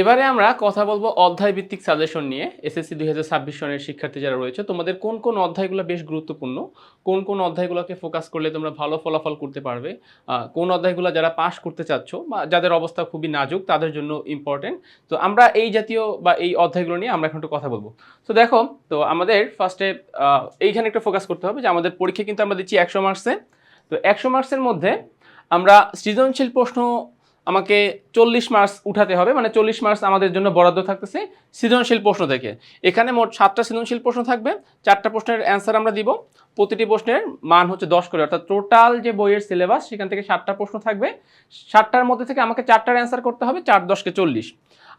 এবারে আমরা কথা বলব অধ্যায় ভিত্তিক সাজেশন নিয়ে এসএসসি দুই হাজার ছাব্বিশ সনের শিক্ষার্থী যারা রয়েছে, তোমাদের কোন কোন অধ্যায়গুলো বেশ গুরুত্বপূর্ণ? কোন কোন অধ্যায়গুলোকে ফোকাস করলে তোমরা ভালো ফলাফল করতে পারবে? কোন অধ্যায়গুলো যারা পাশ করতে চাচ্ছ বা যাদের অবস্থা খুবই নাজুক, তাদের জন্য ইম্পর্টেন্ট তো আমরা এই জাতীয় বা এই অধ্যায়গুলো নিয়ে আমরা এখন একটু কথা বলব। তো দেখো, তো আমাদের ফার্স্টে এইখানে একটু ফোকাস করতে হবে যে আমাদের পরীক্ষা কিন্তু আমরা দিচ্ছি একশো মার্কসে তো একশো মার্কসের মধ্যে আমরা সৃজনশীল প্রশ্ন আমাকে চল্লিশ মার্কস উঠাতে হবে মানে চল্লিশ মার্কস আমাদের জন্য বরাদ্দ থাকতেছে সৃজনশীল প্রশ্ন থেকে। এখানে মোট সাতটা সৃজনশীল প্রশ্ন থাকবে, চারটা প্রশ্নের অ্যান্সার আমরা দিব, প্রতিটি প্রশ্নের মান হচ্ছে দশ করে, অর্থাৎ টোটাল যে বইয়ের সিলেবাস সেখান থেকে সাতটা প্রশ্ন থাকবে। সাতটার মধ্যে থেকে আমাকে চারটার অ্যান্সার করতে হবে, চার দশকে চল্লিশ।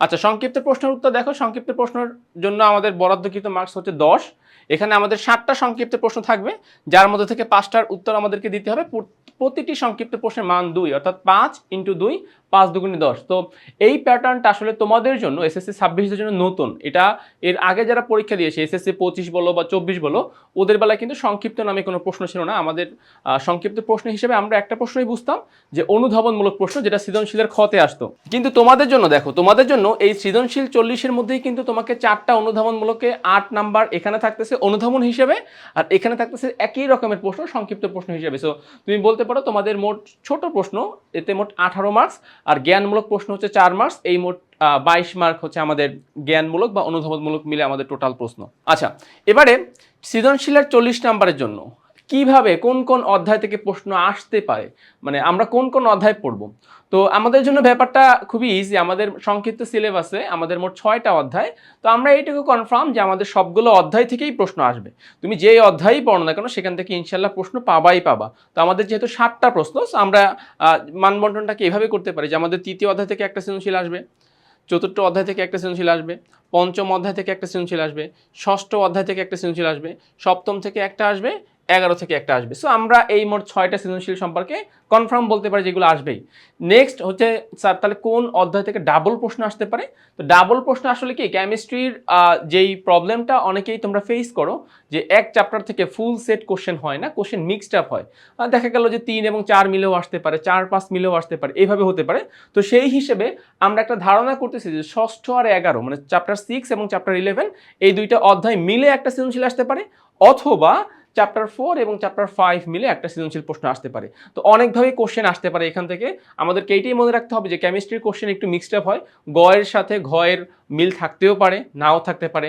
আচ্ছা সংক্ষিপ্ত প্রশ্নের উত্তর দেখো, সংক্ষিপ্ত প্রশ্নের জন্য আমাদের বরাদ্দকৃত মার্কস হচ্ছে দশ। এখানে আমাদের সাতটা সংক্ষিপ্ত প্রশ্ন থাকবে, যার মধ্যে থেকে পাঁচটার উত্তর আমাদেরকে দিতে হবে। প্রতিটি সংক্ষিপ্ত প্রশ্নের মান দুই, অর্থাৎ পাঁচ ইন্টু দুই পাঁচ দুগুণে দশ। তো এই প্যাটার্নটা আসলে তোমাদের জন্য এসএসসি ছাব্বিশের জন্য নতুন। এটা এর আগে যারা পরীক্ষা দিয়েছে এসএসসি পঁচিশ বলো বা চব্বিশ বলো, ওদের বেলায় কিন্তু সংক্ষিপ্ত নামে কোনো প্রশ্ন ছিল না। আমাদের সংক্ষিপ্ত প্রশ্ন হিসেবে আমরা একটা প্রশ্নই বুঝতাম যে অনুধাবনমূলক প্রশ্ন যেটা সৃজনশীলের ক্ষতে আসতো। কিন্তু তোমাদের জন্য দেখো, তোমাদের জন্য এই সৃজনশীল চল্লিশের মধ্যেই কিন্তু তোমাকে চারটা অনুধাবনমূলকে আট নাম্বার এখানে থাকতেছে অনুধাবন হিসেবে, আর এখানে থাকতেছে একই রকমের প্রশ্ন, সংক্ষিপ্ত প্রশ্ন হিসেবে। সো তুমি বলতে পারো তোমাদের মোট ছোট প্রশ্ন, এতে মোট আঠারো মার্কস আর জ্ঞানমূলক প্রশ্ন হচ্ছে চার মার্কস, এই মোট বাইশ মার্ক হচ্ছে আমাদের জ্ঞানমূলক বা অনুধাবনমূলক মিলে আমাদের টোটাল প্রশ্ন। আচ্ছা এবারে সৃজনশীলের চল্লিশ নাম্বারের জন্য কীভাবে, কোন কোন অধ্যায় থেকে প্রশ্ন আসতে পারে? মানে আমরা কোন কোন অধ্যায় পড়ব? তো আমাদের জন্য ব্যাপারটা খুবই ইজি আমাদের সংক্ষিপ্ত সিলেবাসে আমাদের মোট ছয়টা অধ্যায়। তো আমরা এইটুকু কনফার্ম যে আমাদের সবগুলো অধ্যায় থেকেই প্রশ্ন আসবে। তুমি যেই অধ্যায়ই পড়ো না কেন, সেখান থেকে ইনশাল্লাহ প্রশ্ন পাবাই পাবা। তো আমাদের যেহেতু সাতটা প্রশ্ন আমরা মানবন্টনটাকে এভাবে করতে পারি যে আমাদের তৃতীয় অধ্যায় থেকে একটা সৃজনশীল আসবে, চতুর্থ অধ্যায় থেকে একটা সৃজনশীল আসবে, পঞ্চম অধ্যায় থেকে একটা সৃজনশীল আসবে, ষষ্ঠ অধ্যায় থেকে একটা সৃজনশীল আসবে, সপ্তম থেকে একটা আসবে এগারো থেকে একটা আসবে। সো আমরা এই মোট ছয়টা সৃজনশীল সম্পর্কে কনফার্ম বলতে পারি যেগুলো আসবেই। নেক্সট হচ্ছে স্যার তাহলে কোন অধ্যায় থেকে ডাবল প্রশ্ন আসতে পারে? তো ডাবল প্রশ্ন আসলে কি? কেমিস্ট্রির যেই প্রবলেমটা অনেকেই তোমরা ফেস করো, যে এক চ্যাপ্টার থেকে ফুল সেট কোশ্চেন হয় না কোশ্চেন মিক্সড আপ হয়। দেখা গেল যে তিন এবং চার মিলেও আসতে পারে, চার পাঁচ মিলেও আসতে পারে এইভাবে হতে পারে। তো সেই হিসেবে আমরা একটা ধারণা করতেছি যে ষষ্ঠ আর এগারো মানে চ্যাপ্টার সিক্স এবং চ্যাপ্টার ইলেভেন এই দুইটা অধ্যায় মিলে একটা সৃজনশীল আসতে পারে, অথবা চ্যাপ্টার ফোর এবং চ্যাপ্টার ফাইভ মিলে একটা সৃজনশীল প্রশ্ন আসতে পারে। তো অনেকভাবে কোশ্চেন আসতে পারে এখান থেকে। আমাদেরকে এইটাই মনে রাখতে হবে যে কেমিস্ট্রির কোশ্চেন একটু মিক্সড আপ হয়। গয়ের সাথে ঘয়ের মিল থাকতেও পারে, নাও থাকতে পারে।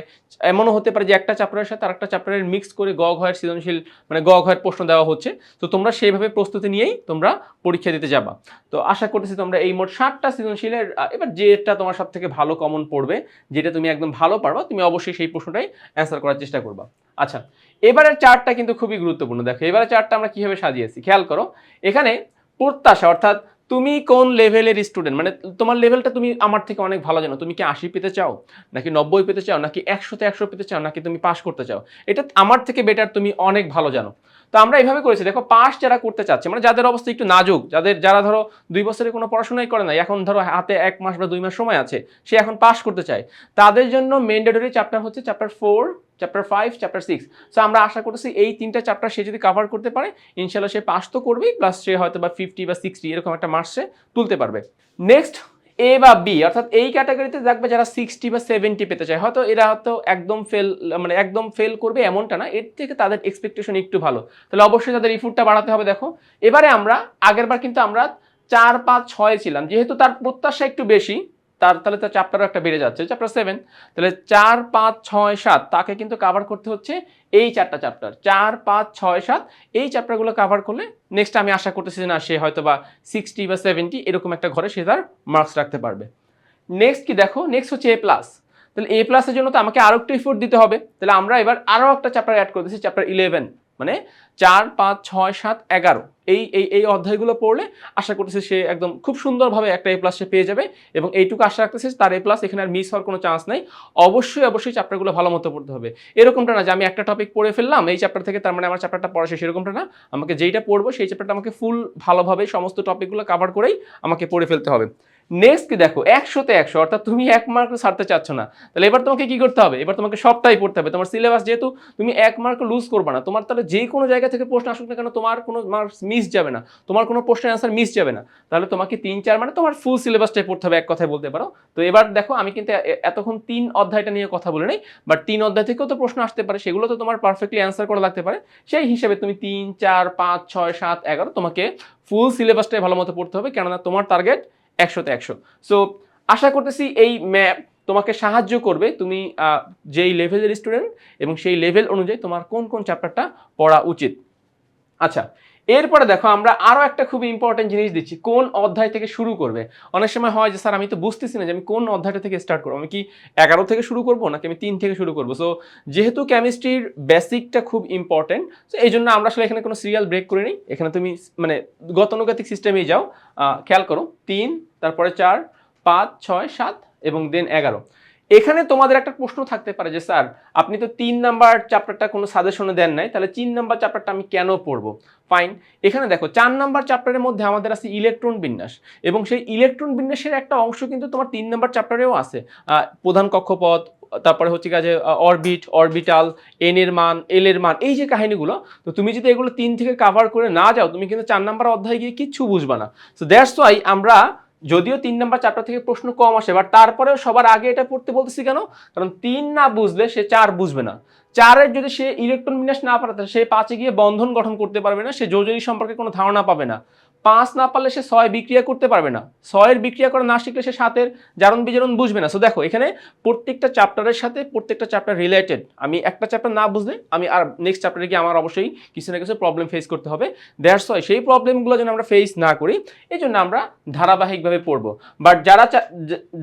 এমনও হতে পারে যে একটা চ্যাপ্টারের সাথে আরেকটা চ্যাপ্টারের মিক্স করে গ ঘয়ের সৃজনশীল মানে গ ঘয়ের প্রশ্ন দেওয়া হচ্ছে। তো তোমরা সেইভাবে প্রস্তুতি নিয়েই তোমরা পরীক্ষা দিতে যাবা। তো আশা করতেছি তোমরা এই মোট ষাটটা সৃজনশীলের এবার যেটা তোমার সব থেকে ভালো কমন পড়বে, যেটা তুমি একদম ভালো পারবা, তুমি অবশ্যই সেই প্রশ্নটাই অ্যান্সার করার চেষ্টা করবা। আচ্ছা এবারের চার্টটা কিন্তু খুবই গুরুত্বপূর্ণ। দেখো, এবারের চার্টটা আমরা কীভাবে সাজিয়েছি, খেয়াল করো। এখানে প্রত্যাশা, অর্থাৎ তুমি কোন লেভেলের স্টুডেন্ট মানে তোমার লেভেলটা তুমি আমার থেকে অনেক ভালো জানো। তুমি কি আশি পেতে চাও? নাকি নব্বই পেতে চাও? নাকি একশোতে একশো পেতে চাও? নাকি তুমি পাশ করতে চাও? এটা আমার থেকে বেটার তুমি অনেক ভালো জানো। তো আমরা এইভাবে করেছি। দেখো পাস যারা করতে চাচ্ছে মানে যাদের অবস্থা একটু নাজুক, যাদের, যারা ধরো দুই বছরে কোনো পড়াশোনাই করে না এখন ধরো হাতে এক মাস বা দুই মাস সময় আছে, সে এখন পাস করতে চায়। তাদের জন্য মেন্ডেটরি চ্যাপ্টার হচ্ছে chapter four chapter five chapter six so আমরা আশা করতেছি এই তিনটা চ্যাপ্টার সে যদি কভার করতে পারে ইনশাল্লাহ সে পাস তো করবেই প্লাস সে হয়তো বা ফিফটি বা সিক্সটি এরকম একটা মার্কস সে তুলতে পারবে। নেক্সট এ বা বি অর্থাৎ এই ক্যাটাগরিতে দেখবে যারা সিক্সটি বা সেভেন্টি পেতে চায়। হয়তো এরা হয়তো একদম ফেল মানে একদম ফেল করবে এমনটা না, এর থেকে তাদের এক্সপেকটেশন একটু ভালো। তাহলে অবশ্যই তাদের ইফুটটা বাড়াতে হবে, দেখো। এবারে আমরা, আগেরবার কিন্তু আমরা চার, পাঁচ, ছয় ছিলাম। যেহেতু তার প্রত্যাশা একটু বেশি তার তাহলে তার চ্যাপ্টারও একটা বেড়ে যাচ্ছে চ্যাপ্টার সেভেন তাহলে চার, পাঁচ, ছয়, সাত, তাকে কিন্তু কাভার করতে হচ্ছে এই চারটা চ্যাপ্টার চার, পাঁচ, ছয়, সাত, এই চ্যাপ্টারগুলো কাভার করলে নেক্সট আমি আশা করতেছি না, সে হয়তো বা সিক্সটি বা সেভেন্টি এরকম একটা ঘরে সে তার মার্কস রাখতে পারবে। নেক্সট কি দেখো? নেক্সট হচ্ছে এ প্লাস তাহলে এ প্লাসের জন্য তো আমাকে আরও একটু এফোর্ট দিতে হবে। তাহলে আমরা এবার আরও একটা চ্যাপ্টার অ্যাড করে দিচ্ছি চ্যাপ্টার ইলেভেন মানে চার, পাঁচ, ছয়, সাত, এগারো। এই এই এই অধ্যায়গুলো পড়লে আশা করতেছি সে একদম খুব সুন্দরভাবে একটা এ প্লাস সে পেয়ে যাবে এবং এইটুকু আশা রাখতেছে তার এ প্লাস এখানে আর মিস হওয়ার কোনো চান্স নাই। অবশ্যই অবশ্যই চ্যাপ্টারগুলো ভালো মতো পড়তে হবে। এরকমটা না যে আমি একটা টপিক পড়ে ফেললাম, এই চ্যাপ্টার থেকে তার মানে আমার চ্যাপ্টারটা পড়া শেষ, এরকমটা না। আমাকে যেইটা পড়ব সেই চ্যাপ্টারটা আমাকে ফুল ভালোভাবে সমস্ত টপিকগুলো কভার করেই আমাকে পড়ে ফেলতে হবে। নেক্সট কি দেখো, একশোতে একশো, অর্থাৎ তুমি এক মার্ক ছাড়তে চাচ্ছ না। তাহলে এবার তোমাকে কি করতে হবে? এবার তোমাকে সবটাই পড়তে হবে। তোমার সিলেবাস যেহেতু তুমি এক মার্ক লুজ করবে না, তোমার তাহলে যে কোনো জায়গা থেকে প্রশ্ন আসুক না কেন, তোমার কোনো মার্কস মিস যাবে না। তোমার কোনো প্রশ্নের অ্যান্সার মিস যাবে না। তাহলে তোমাকে তিন, চার মানে তোমার ফুল সিলেবাসটাই পড়তে হবে, এক কথায় বলতে পারো। তো এবার দেখো, আমি কিন্তু এতক্ষণ তিন অধ্যায়টা নিয়ে কথা বলে নেই বাট তিন অধ্যায় থেকেও তো প্রশ্ন আসতে পারে, সেগুলো তো তোমার পারফেক্টলি অ্যান্সার করা লাগতে পারে। সেই হিসেবে তুমি তিন, চার, পাঁচ, ছয়, সাত, এগারো তোমাকে ফুল সিলেবাসটাই ভালো মতো পড়তে হবে, কেননা তোমার টার্গেট একশোতে একশো। সো আশা করতেছি এই ম্যাপ তোমাকে সাহায্য করবে তুমি যেই লেভেলের স্টুডেন্ট এবং সেই লেভেল অনুযায়ী তোমার কোন কোন চ্যাপ্টারটা পড়া উচিত। আচ্ছা এরপরে দেখো আমরা আরও একটা খুব ইম্পর্টেন্ট জিনিস দিচ্ছি, কোন অধ্যায় থেকে শুরু করবে? অনেক সময় হয় যে, স্যার, আমি তো বুঝতেছি না যে আমি কোন অধ্যায়টা থেকে স্টার্ট করব? আমি কি এগারো থেকে শুরু করব নাকি আমি তিন থেকে শুরু করব? সো যেহেতু কেমিস্ট্রির বেসিকটা খুব ইম্পর্টেন্ট তো এই জন্য আমরা আসলে এখানে কোনো সিরিয়াল ব্রেক করে নিই এখানে তুমি মানে গতানুগতিক সিস্টেমেই যাও। খেয়াল করো, তিন তারপরে চার, পাঁচ, ছয়, সাত এবং দেন এগারো। এখানে তোমাদের একটা প্রশ্ন থাকতে পারে যে, স্যার, আপনি তো তিন নাম্বার চ্যাপ্টারটা কোনো সাজেশনে দেন নাই, তাহলে তিন নাম্বার চ্যাপ্টারটা আমি কেন পড়ব? ফাইন এখানে দেখো, চার নাম্বার চ্যাপ্টারের মধ্যে আমাদের আছে ইলেকট্রন বিন্যাস এবং সেই ইলেকট্রন বিন্যাসের একটা অংশ কিন্তু তোমার তিন নাম্বার চ্যাপ্টারেও আছে। প্রধান কক্ষপথ, তারপরে হচ্ছে কাজে অরবিট অরবিটাল এন এর মান এল এর মান, এই যে কাহিনীগুলো, তো তুমি যদি এগুলো তিন থেকে কাভার করে না যাও, তুমি কিন্তু চার নাম্বার অধ্যায়ে গিয়ে কিচ্ছু বুঝবা না। সো দ্যাটস ওয়াই আমরা যদিও তিন নাম্বার চারটা থেকে প্রশ্ন কম আসে বাট তারপরেও সবার আগে এটা পড়তে বলতেছি কেন? কারণ তিন না বুঝলে সে চার বুঝবে না। চারের যদি সে ইলেকট্রন বিন্যাস না পারে সে পাঁচে গিয়ে বন্ধন গঠন করতে পারবে না, সে যোজনী সম্পর্কে কোনো ধারণা পাবে না। পাঁচ না পারলে সে ছয় বিক্রিয়া করতে পারবে না। ছয়ের বিক্রিয়া করা না শিখলে সে সাতের জারণ বিজারণ বুঝবে না। সো দেখো, এখানে প্রত্যেকটা চ্যাপ্টারের সাথে প্রত্যেকটা চ্যাপ্টার রিলেটেড আমি একটা চ্যাপ্টার না বুঝলে আমি আর নেক্সট চ্যাপ্টারে গিয়ে আমার অবশ্যই কিছু না কিছু প্রবলেম ফেস করতে হবে। দ্যাটস ওয়াই সেই প্রবলেমগুলো যেন আমরা ফেস না করি এই জন্য আমরা ধারাবাহিকভাবে পড়ব। বাট যারা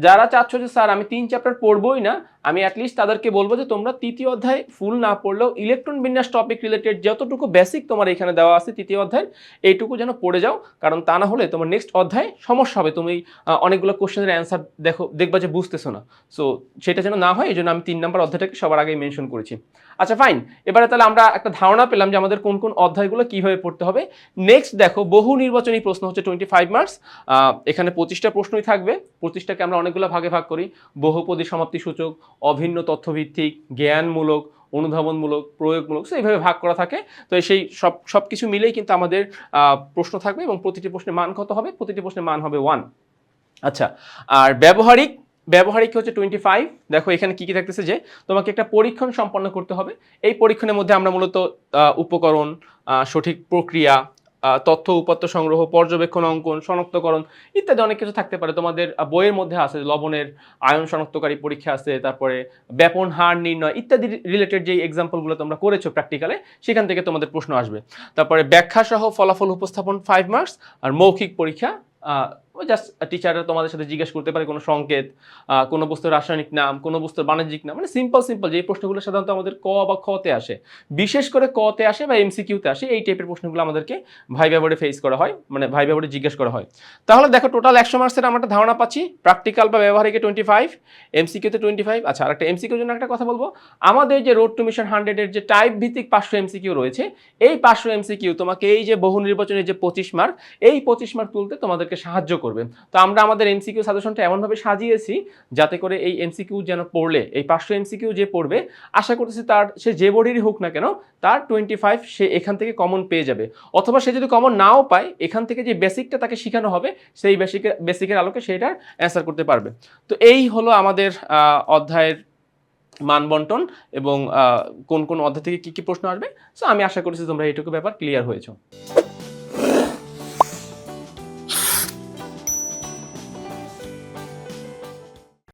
যারা চাচ্ছ যে, স্যার, আমি তিন চ্যাপ্টার পড়বোই না, আমি অ্যাটলিস্ট তাদেরকে বলব যে, তোমরা তৃতীয় অধ্যায় ফুল না পড়লেও ইলেকট্রন বিন্যাস টপিক রিলেটেড যতটুকু বেসিক তোমার এখানে দেওয়া আছে তৃতীয় অধ্যায় এইটুকু যেন পড়ে যাও। কারণ তা না হলে তোমার নেক্সট অধ্যায় সমস্যা হবে। তুমি অনেকগুলো কোশ্চেনের অ্যান্সার দেখো, দেখবা যে বুঝতেছো না। সো সেটা যেন না হয় এই জন্য আমি তিন নম্বর অধ্যায়টাকে সবার আগে মেনশন করেছি। আচ্ছা ফাইন এবারে তাহলে আমরা একটা ধারণা পেলাম যে আমাদের কোন কোন অধ্যায়গুলো কীভাবে পড়তে হবে। নেক্সট দেখো, বহু নির্বাচনী প্রশ্ন হচ্ছে টোয়েন্টি ফাইভ মার্কস এখানে পঁচিশটা প্রশ্নই থাকবে। পঁচিশটাকে আমরা অনেকগুলো ভাগে ভাগ করি। বহুপদী সমাপ্তি সূচক, অভিন্ন তথ্যভিত্তিক, জ্ঞানমূলক অনুধাবনমূলক, প্রয়োগমূলক সো এইভাবে ভাগ করা থাকে। তো সেই সব সব কিছু মিলেই কিন্তু আমাদের প্রশ্ন থাকবে এবং প্রতিটি প্রশ্নের মান কত হবে? প্রতিটি প্রশ্নের মান হবে ওয়ান আচ্ছা আর ব্যবহারিক ব্যবহারিক হচ্ছে টোয়েন্টি ফাইভ দেখো এখানে কী কী থাকতেছে যে, তোমাকে একটা পরীক্ষণ সম্পন্ন করতে হবে। এই পরীক্ষণের মধ্যে আমরা মূলত উপকরণ সঠিক প্রক্রিয়া তথ্য, উপাত্ত সংগ্রহ, পর্যবেক্ষণ অঙ্কন, শনাক্তকরণ ইত্যাদি অনেক কিছু থাকতে পারে। তোমাদের বইয়ের মধ্যে আছে লবণের আয়ন শনাক্তকারী পরীক্ষা আছে, তারপরে ব্যাপন হার নির্ণয় ইত্যাদি রিলেটেড যে এক্সাম্পলগুলো তোমরা করেছ প্র্যাকটিক্যালে সেখান থেকে তোমাদের প্রশ্ন আসবে। তারপরে ব্যাখ্যা সহ ফলাফল উপস্থাপন ফাইভ মার্কস আর মৌখিক পরীক্ষা জাস্ট টিচাররা তোমাদের সাথে জিজ্ঞেস করতে পারে কোনো সংকেত কোনো বস্তুর রাসায়নিক নাম, কোনো বস্তুর বাণিজ্যিক নাম মানে সিম্পল সিম্পল যে প্রশ্নগুলো সাধারণত আমাদের ক বা খতে আসে। বিশেষ করে কতে আসে বা এমসিকিউতে আসে, এই টাইপের প্রশ্নগুলো আমাদেরকে ভাই বোর্ডে ফেস করা হয় মানে ভাই বোর্ডে জিজ্ঞেস করা হয়। তাহলে দেখো টোটাল একশো মার্কসের আমরা একটা ধারণা পাচ্ছি প্র্যাকটিক্যাল বা ব্যবহারিকে টোয়েন্টি ফাইভ এমসিকিউতে টোয়েন্টি ফাইভ আচ্ছা আর একটা এমসিকিউর জন্য একটা কথা বলব, আমাদের যে রোড টু মিশন হান্ড্রেডের যে টাইপ ভিত্তিক পাঁচশো এমসিকিউ রয়েছে, এই পাঁচশো এমসিকিউ তোমাকে এই যে বহু নির্বাচনের যে পঁচিশ মার্ক এই পঁচিশ মার্ক তুলতে তোমাদেরকে সাহায্য করবে তো আমরা আমাদের এমসিকিউ সাজেশনটা এমনভাবে সাজিয়েছি যাতে করে এই এমসিকিউ যেন পড়লে, এই পাঁচশো এমসিকিউ যে পড়বে, আশা করতেছি তার, সে যে বোর্ডেরই হোক না কেন, তার টোয়েন্টি ফাইভ সে এখান থেকে কমন পেয়ে যাবে। অথবা সে যদি কমন নাও পায়, এখান থেকে যে বেসিকটা তাকে শেখানো হবে, সেই বেসিকের বেসিকের আলোকে সেটার অ্যান্সার করতে পারবে। তো এই হলো আমাদের অধ্যায়ের মান বন্টন এবং কোন কোন অধ্যায় থেকে কি কি প্রশ্ন আসবে। সো আমি আশা করছি তোমরা এইটুকু ব্যাপার ক্লিয়ার হয়েছো।